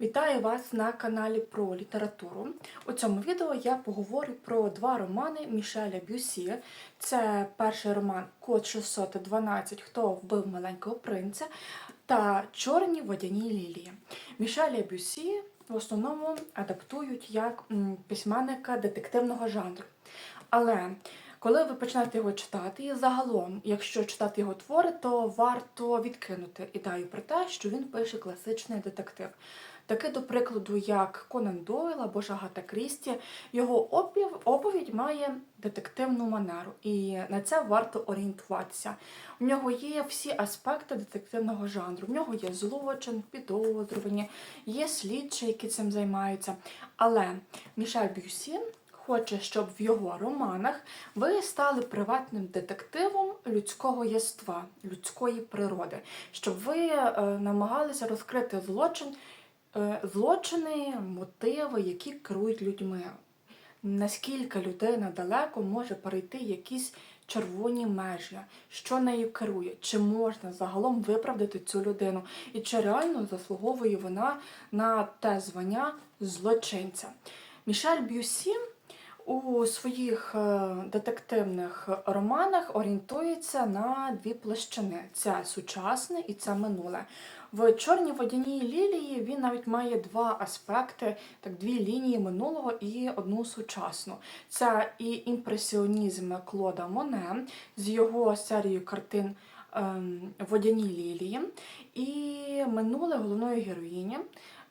Вітаю вас на каналі про літературу. У цьому відео я поговорю про два романи Мішеля Бюсі. Це перший роман Код 612 Хто вбив маленького принця та Чорні водяні лілії. Мішеля Бюсі в основному адаптують як письменника детективного жанру. Але коли ви починаєте його читати, і загалом, якщо читати його твори, то варто відкинути ідею про те, що він пише класичний детектив. Таке, до прикладу, як Конан Дойл або ж Агата Крісті, його оповідь має детективну манеру, і на це варто орієнтуватися. У нього є всі аспекти детективного жанру. В нього є злочин, підозрювані, є слідчі, які цим займаються. Але Мішель Бюсі хоче, щоб в його романах ви стали приватним детективом людського єства, людської природи, щоб ви е, намагалися розкрити злочин, злочини, мотиви, які керують людьми. Наскільки людина далеко може перейти якісь червоні межі, що нею керує, чи можна загалом виправдати цю людину, і чи реально заслуговує вона на те звання злочинця. Мішель Бюсі у своїх е, детективних романах орієнтується на дві площини: це сучасне і це минуле. В чорній водяній лілії він навіть має два аспекти, так дві лінії минулого і одну сучасну. Це і імпресіонізм Клода Моне з його серією картин ем, Водяні лілії, і минуле головної героїні.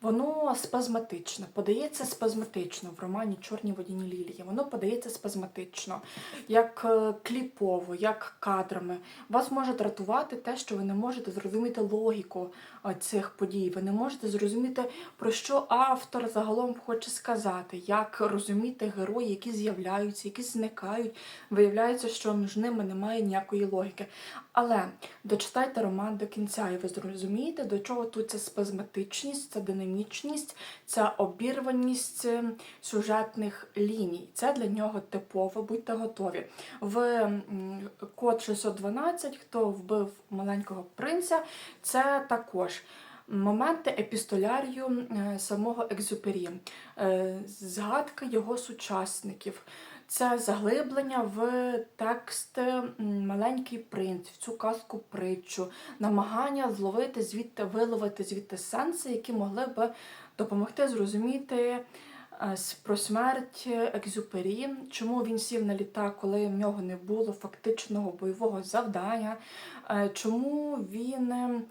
Воно спазматичне, подається спазматично в романі Чорні водяні лілії. Воно подається спазматично, як е, кліпово, як кадрами. Вас може дратувати те, що ви не можете зрозуміти логіку е, цих подій. Ви не можете зрозуміти, про що автор загалом хоче сказати, як розуміти герої, які з'являються, які зникають. Виявляється, що між ними немає ніякої логіки. Але дочитайте роман до кінця, і ви зрозумієте, до чого тут ця спазматичність, ця динамічність, ця обірваність е, сюжетних ліній. Це для нього типово, будьте готові. В код 612, хто вбив маленького принця, це також. Моменти епістолярію е, самого Екзюпері, е, згадка його сучасників, це заглиблення в текст Маленький принц, в цю казку притчу, намагання зловити звідти, виловити звідти сенси, які могли б допомогти зрозуміти е, про смерть Екзюпері, чому він сів на літак, коли в нього не було фактичного бойового завдання, е, чому він.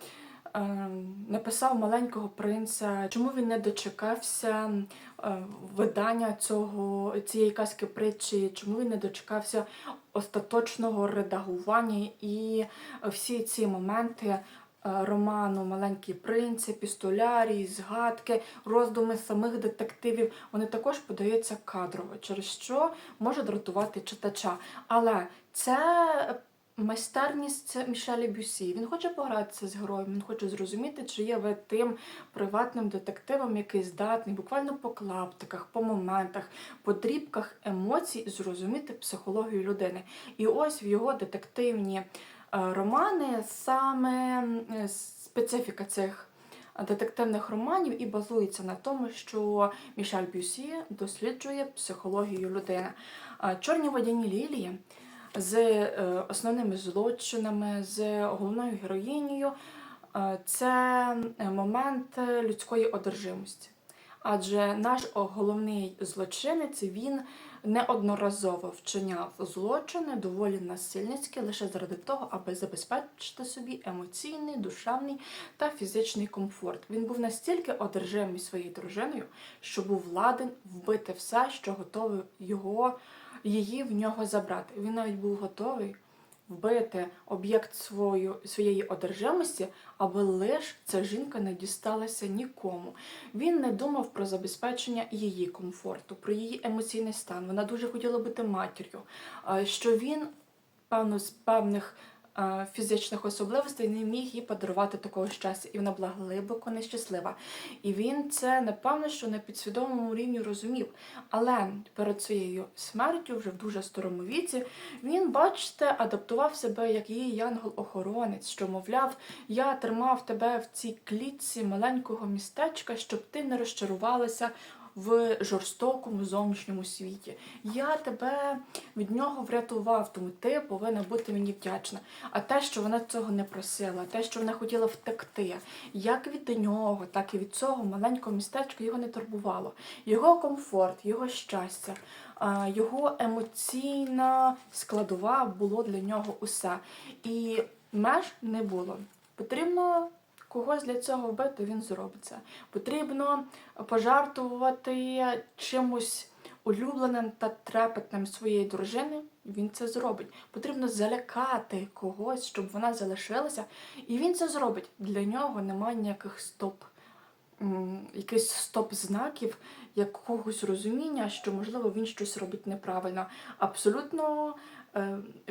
Е, е, Написав маленького принца, чому він не дочекався е, видання цього цієї казки притчі, чому він не дочекався остаточного редагування і всі ці моменти е, роману Маленький принц, епістолярій, згадки, роздуми самих детективів, вони також подаються кадрово, через що може дратувати читача. Але це майстерність Мішелі Бюсі. Він хоче погратися з героєм, він хоче зрозуміти, чи є ви тим приватним детективом, який здатний буквально по клаптиках, по моментах, по дрібках емоцій зрозуміти психологію людини. І ось в його детективні е, романи саме е, специфіка цих детективних романів і базується на тому, що Мішель Бюсі досліджує психологію людини. Чорні водяні лілії з е, основними злочинами, з головною героїнею е, це е, момент людської одержимості. Адже наш головний злочинець він неодноразово вчиняв злочини доволі насильницькі лише заради того, аби забезпечити собі емоційний, душевний та фізичний комфорт. Він був настільки одержимий своєю дружиною, що був ладен вбити все, що готовий його, її в нього забрати. Він навіть був готовий вбити об'єкт своєї одержимості, аби лиш ця жінка не дісталася нікому. Він не думав про забезпечення її комфорту, про її емоційний стан. Вона дуже хотіла бути матір'ю. Що він, певно, з певних фізичних особливостей не міг їй подарувати такого щастя, і вона була глибоко нещаслива. І він це напевно, що на підсвідомому рівні розумів. Але перед своєю смертю, вже в дуже старому віці, він, бачите, адаптував себе як її янгол-охоронець, що, мовляв, я тримав тебе в цій клітці маленького містечка, щоб ти не розчарувалася в жорстокому зовнішньому світі. Я тебе від нього врятував, тому ти повинна бути мені вдячна. А те, що вона цього не просила, те, що вона хотіла втекти, як від нього, так і від цього маленького містечка його не турбувало. Його комфорт, його щастя, його емоційна складова було для нього усе. І меж не було. Потрібно когось для цього вбити, він зробить це. Потрібно пожартувати чимось улюбленим та трепетним своєї дружини, він це зробить. Потрібно залякати когось, щоб вона залишилася, і він це зробить. Для нього немає ніяких стоп, м, якихось стоп-знаків, якогось розуміння, що, можливо, він щось робить неправильно. Абсолютно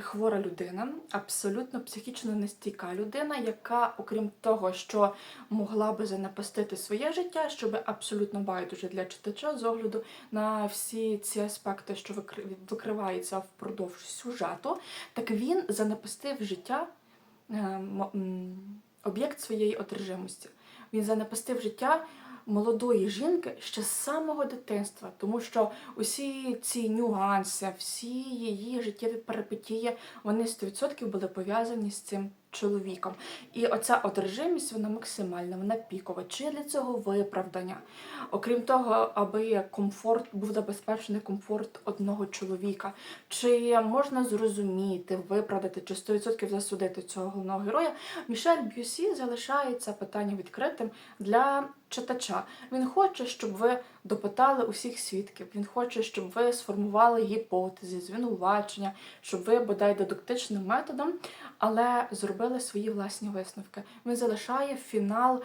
хвора людина, абсолютно психічно нестійка людина, яка, окрім того, що могла би занапастити своє життя, щоб абсолютно байдуже для читача з огляду на всі ці аспекти, що викри- викриваються впродовж сюжету, так він занапастив життя е, м- м, об'єкт своєї одержимості. Він занапастив життя молодої жінки ще з самого дитинства, тому що усі ці нюанси, всі її життєві перипетії, вони 100% були пов'язані з цим чоловіком. І оця одержимість, вона максимальна, вона пікова. Чи для цього виправдання? Окрім того, аби комфорт був забезпечений комфорт одного чоловіка, чи можна зрозуміти, виправдати чи 100% засудити цього головного героя, Мішель Б'юсі залишає це питання відкритим для читача. Він хоче, щоб ви допитали усіх свідків. Він хоче, щоб ви сформували гіпотези, звинувачення, щоб ви бодай дедуктичним методом, але зробили свої власні висновки. Він залишає фінал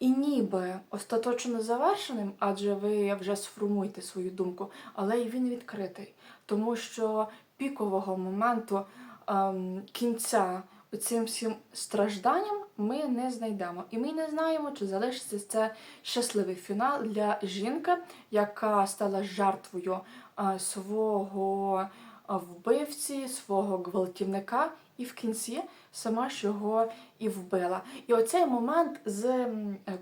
і ніби остаточно завершеним, адже ви вже сформуєте свою думку, але і він відкритий, тому що пікового моменту ем, кінця цим всім стражданням ми не знайдемо. І ми не знаємо, чи залишиться це щасливий фінал для жінки, яка стала жертвою свого вбивці, свого гвалтівника, і в кінці сама ж його і вбила. І оцей момент з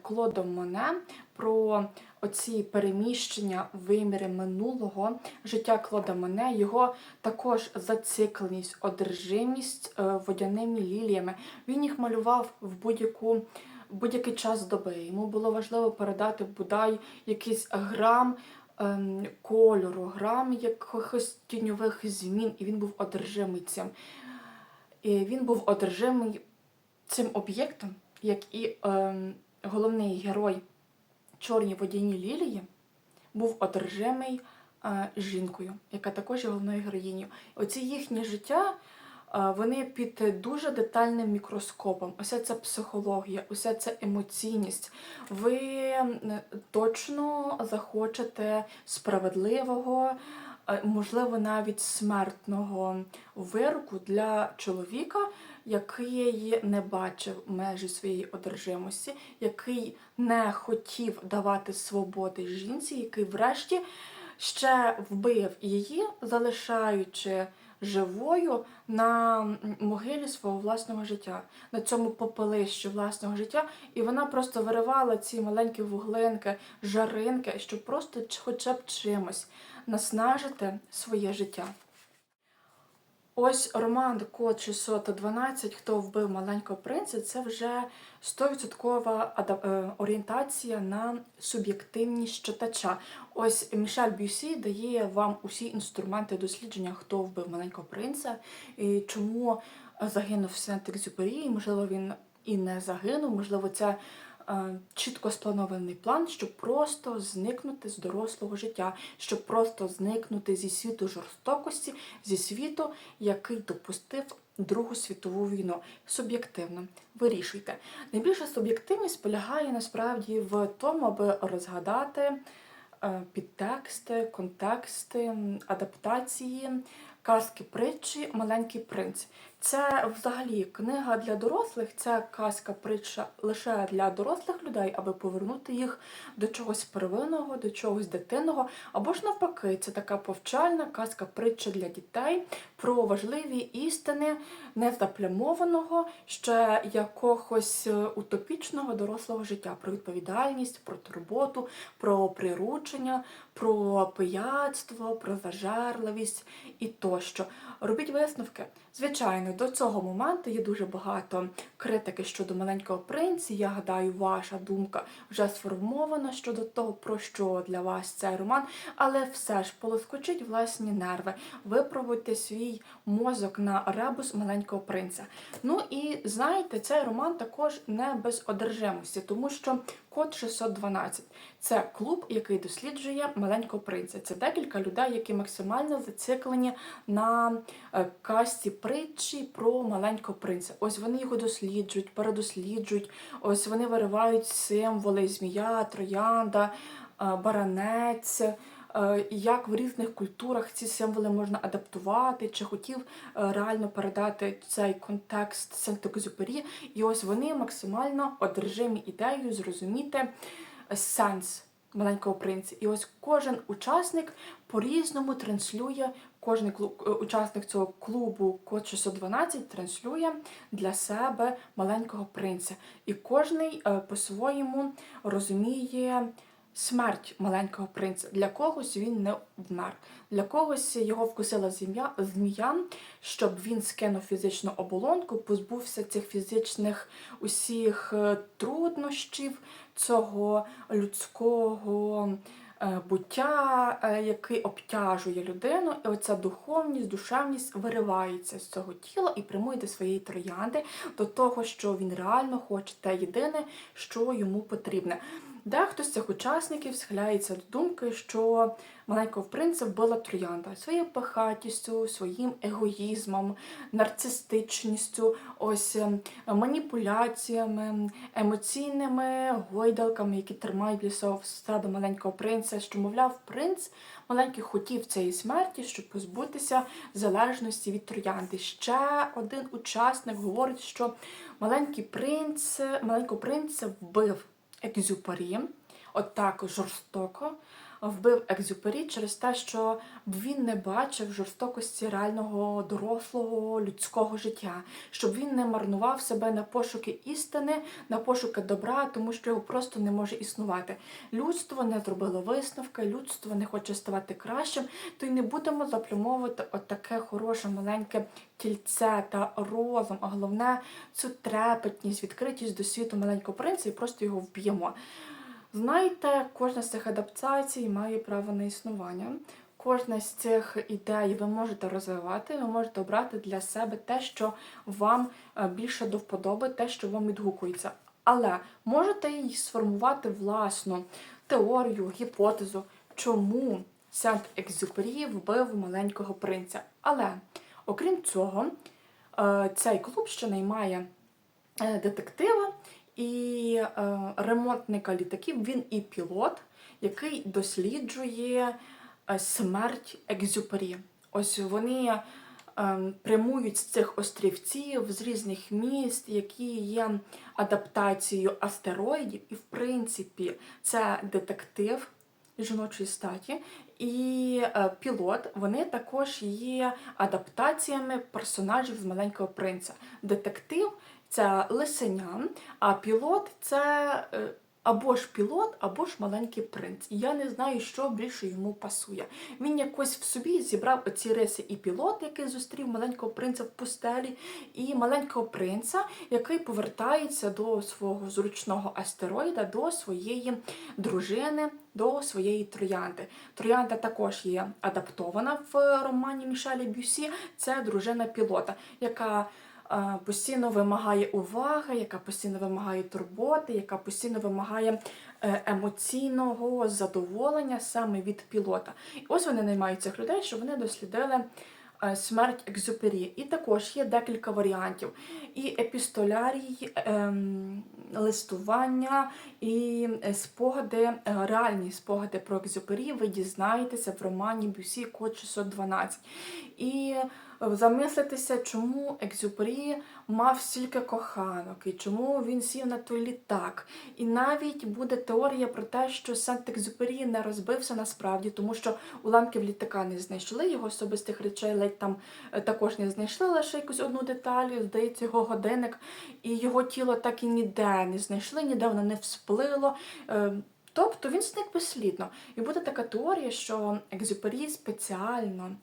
Клодом Моне про оці переміщення в вимірі минулого життя Клода Моне, його також зацикленість, одержимість е, водяними ліліями. Він їх малював в будь-яку. Будь-який час доби йому було важливо передати бодай якийсь грам ем, кольору, грам якихось тіньових змін, і він був одержимий цим. І він був одержимий цим об'єктом, як і ем, головний герой Чорні водяні лілії був одержимий е, жінкою, яка також є головною героїнею. Оці їхнє життя. е, Вони під дуже детальним мікроскопом. Уся ця психологія, уся ця емоційність. Ви точно захочете справедливого, е, можливо, навіть смертного вироку для чоловіка, який не бачив межі своєї одержимості, який не хотів давати свободи жінці, який врешті ще вбив її, залишаючи живою на могилі свого власного життя, на цьому попелищі власного життя, і вона просто виривала ці маленькі вуглинки, жаринки, щоб просто хоча б чимось наснажити своє життя. Ось роман Код 612 Хто вбив маленького принца це вже 100% е, орієнтація на суб'єктивність читача. Ось Мішель Бюсі дає вам усі інструменти дослідження, хто вбив маленького принца, і чому загинув Сент-Екзюпері, можливо, він і не загинув, можливо, це чітко спланований план, щоб просто зникнути з дорослого життя, щоб просто зникнути зі світу жорстокості, зі світу, який допустив Другу світову війну. Суб'єктивно. Вирішуйте. Найбільша суб'єктивність полягає насправді в тому, аби розгадати е, підтексти, контексти, адаптації казки притчі Маленький принц. Це взагалі книга для дорослих, це казка притча лише для дорослих людей, аби повернути їх до чогось первинного, до чогось дитинного. Або ж навпаки, це така повчальна казка притча для дітей про важливі істини незаплямованого ще якогось е, утопічного дорослого життя, про відповідальність, про турботу, про приручення, про пияцтво, про зажерливість і тощо. Робіть висновки. Звичайно, до цього моменту є дуже багато критики щодо маленького принці. Я гадаю, ваша думка вже сформована щодо того, про що для вас цей роман, але все ж полоскочіть власні нерви, випробуйте свій мозок на ребус маленького принця. Ну і знаєте, цей роман також не без одержимості, тому що код 612 це клуб, який досліджує маленького принця. Це декілька людей, які максимально зациклені на е, касті притчі про маленького принця. Ось вони його досліджують, передосліджують. Ось вони виривають символи: змія, троянда, е, баранець. Е, Як в різних культурах ці символи можна адаптувати, чи хотів е, реально передати цей контекст Сент-Екзюпері. І ось вони максимально одержимі ідеєю зрозуміти сенс маленького принця. І ось кожен учасник по-різному транслює, кожен е, учасник цього клубу код 612 транслює для себе маленького принця. І кожний е, по-своєму розуміє. Смерть маленького принця. Для когось він не вмер. Для когось його вкусила змія, щоб він скинув фізичну оболонку, позбувся цих фізичних усіх е, труднощів, цього людського е, буття, е, який обтяжує людину. І оця духовність, душевність виривається з цього тіла і прямує до своєї троянди, до того, що він реально хоче те єдине, що йому потрібне. Дехто з цих учасників схиляється до думки, що маленького принца вбила троянда своєю пихатістю, своїм егоїзмом, нарцистичністю, ось ем, маніпуляціями, емоційними гойдалками, які тримають лісов себе маленького принца, що, мовляв, принц маленький хотів цієї смерті, щоб позбутися залежності від троянди. Ще один учасник говорить, що маленький принц, маленького принца вбив. Екзюпері, от так жорстоко вбив Екзюпері через те, що він не бачив жорстокості реального дорослого людського життя, щоб він не марнував себе на пошуки істини, на пошуки добра, тому що його просто не може існувати. Людство не зробило висновки, людство не хоче ставати кращим, то й не будемо заплюмовувати от таке хороше маленьке тільце та розум, а головне цю трепетність, відкритість до світу маленького принца і просто його вб'ємо. Знаєте, кожна з цих адаптацій має право на існування. Кожна з цих ідей ви можете розвивати, ви можете обрати для себе те, що вам е, більше до вподоби, те, що вам відгукується. Але можете і сформувати власну теорію, гіпотезу, чому Сент-Екзюпері вбив маленького принця. Але, окрім цього, е, цей клуб ще наймає е, детектива і е, ремонтника літаків. Він і пілот, який досліджує е, смерть Екзюпері. Ось вони е, прямують з цих острівців з різних міст, які є адаптацією астероїдів, і, в принципі, це детектив жіночої статі. І е, пілот вони також є адаптаціями персонажів з маленького принца. Детектив це лисеня, а пілот це е, або ж пілот, або ж маленький принц. І я не знаю, що більше йому пасує. Він якось в собі зібрав оці риси і пілот, який зустрів маленького принца в пустелі, і маленького принца, який повертається до свого зручного астероїда, до своєї дружини. До своєї троянди. Троянда також є адаптована в романі Мішелі Бюсі. Це дружина пілота, яка постійно вимагає уваги, яка постійно вимагає турботи, яка постійно вимагає е, емоційного задоволення саме від пілота. І ось вони наймають цих людей, щоб вони дослідили. е, Смерть Екзюпері. І також є декілька варіантів. І епістолярій, ем, листування, і е, спогади, е, реальні спогади про Екзюпері ви дізнаєтеся в романі Бюсі Код 612. І замислитися, чому Екзюпері мав стільки коханок, і чому він сів на той літак. І навіть буде теорія про те, що Сент-Екзюпері не розбився насправді, тому що уламків літака не знайшли, його особистих речей ледь там е, також не знайшли лише якусь одну деталь, здається, його годинник, і його тіло так і ніде не знайшли, ніде воно не всплило. Е, Тобто він зник безслідно. І буде така теорія, що Екзюпері спеціально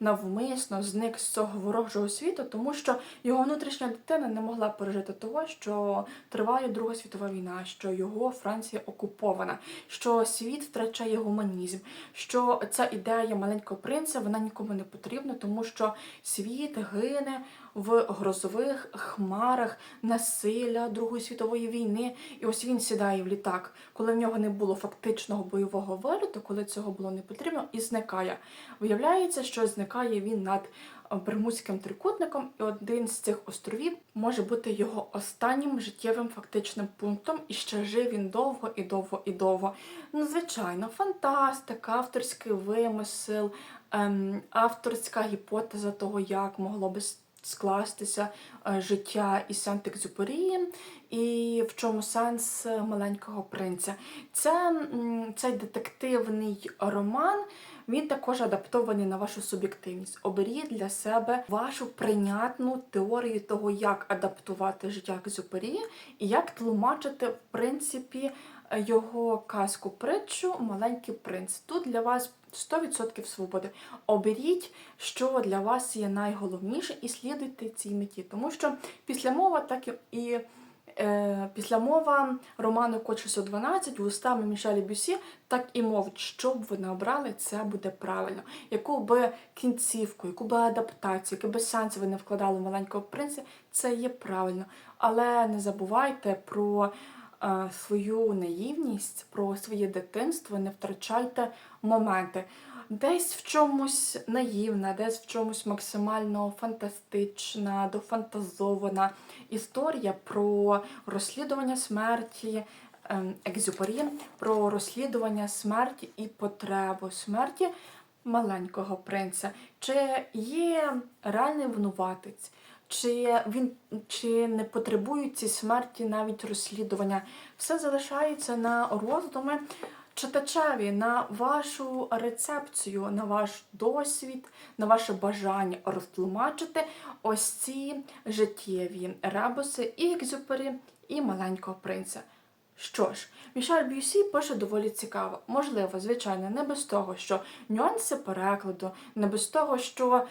навмисно зник з цього ворожого світу, тому що його внутрішня дитина не могла пережити того, що триває Друга світова війна, що його Франція окупована, що світ втрачає гуманізм, що ця ідея маленького принца вона нікому не потрібна, тому що світ гине в грозових хмарах насилля Другої світової війни. І ось він сідає в літак, коли в нього не було фактичного бойового виліту, коли цього було не потрібно, і зникає. Виявляється, що зникає він над Бермудським трикутником, і один з цих островів може бути його останнім життєвим фактичним пунктом, і ще жив він довго і довго і довго. Ну, звичайно, фантастика, авторський вимисел, ем, авторська гіпотеза того, як могло би скластися е, життя із Сент-Екзюпері, і в чому сенс маленького принця. Це цей детективний роман. Він також адаптований на вашу суб'єктивність. Оберіть для себе вашу прийнятну теорію того, як адаптувати життя Екзюпері і як тлумачити, в принципі, його казку притчу Маленький принц. Тут для вас 100% свободи. Оберіть, що для вас є найголовніше, і слідуйте цій меті. Тому що після мова, так і е, після мова роману Код 612 вустами Мішелі Бюсі так і мовить, що б ви не обрали, це буде правильно. Яку би кінцівку, яку би адаптацію, який би сенс ви не вкладали в маленького принця, це є правильно. Але не забувайте про свою наївність, про своє дитинство, не втрачайте моменти. Десь в чомусь наївна, десь в чомусь максимально фантастична, дофантазована історія про розслідування смерті ем, Екзюпері, про розслідування смерті і потребу смерті маленького принца. Чи є реальний винуватець? Чи він чи не потребують ці смерті навіть розслідування? Все залишається на роздуми читачеві, на вашу рецепцію, на ваш досвід, на ваше бажання розтлумачити ось ці життєві ребуси і екзюпері, і маленького принца. Що ж, Мішель Б'юсі пише доволі цікаво. Можливо, звичайно, не без того, що нюанси перекладу, не без того, що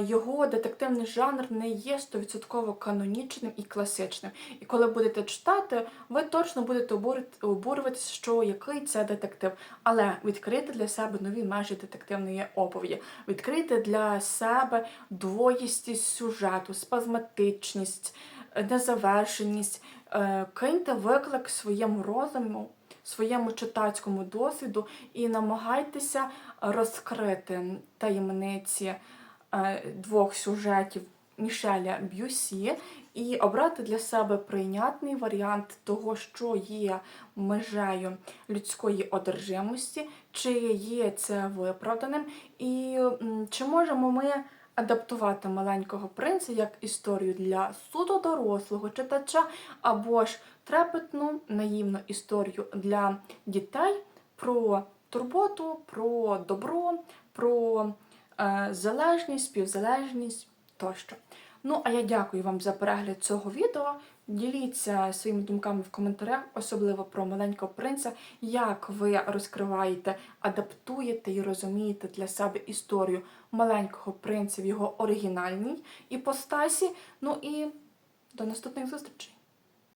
його детективний жанр не є 100% канонічним і класичним. І коли будете читати, ви точно будете обурюватися, що який це детектив. Але відкрити для себе нові межі детективної оповіді, відкрити для себе двоїстість сюжету, спазматичність, незавершеність. Е, киньте виклик своєму розуму, своєму читацькому досвіду і намагайтеся розкрити таємниці двох сюжетів Мішеля Б'юсі і обрати для себе прийнятний варіант того, що є межею людської одержимості, чи є це виправданим, і чи можемо ми адаптувати маленького принца як історію для суто дорослого читача, або ж трепетну наївну історію для дітей про турботу, про добро, про е, залежність, співзалежність тощо. Ну, а я дякую вам за перегляд цього відео. Діліться своїми думками в коментарях, особливо про маленького принца, як ви розкриваєте, адаптуєте і розумієте для себе історію маленького принца в його оригінальній іпостасі. Ну і до наступних зустрічей!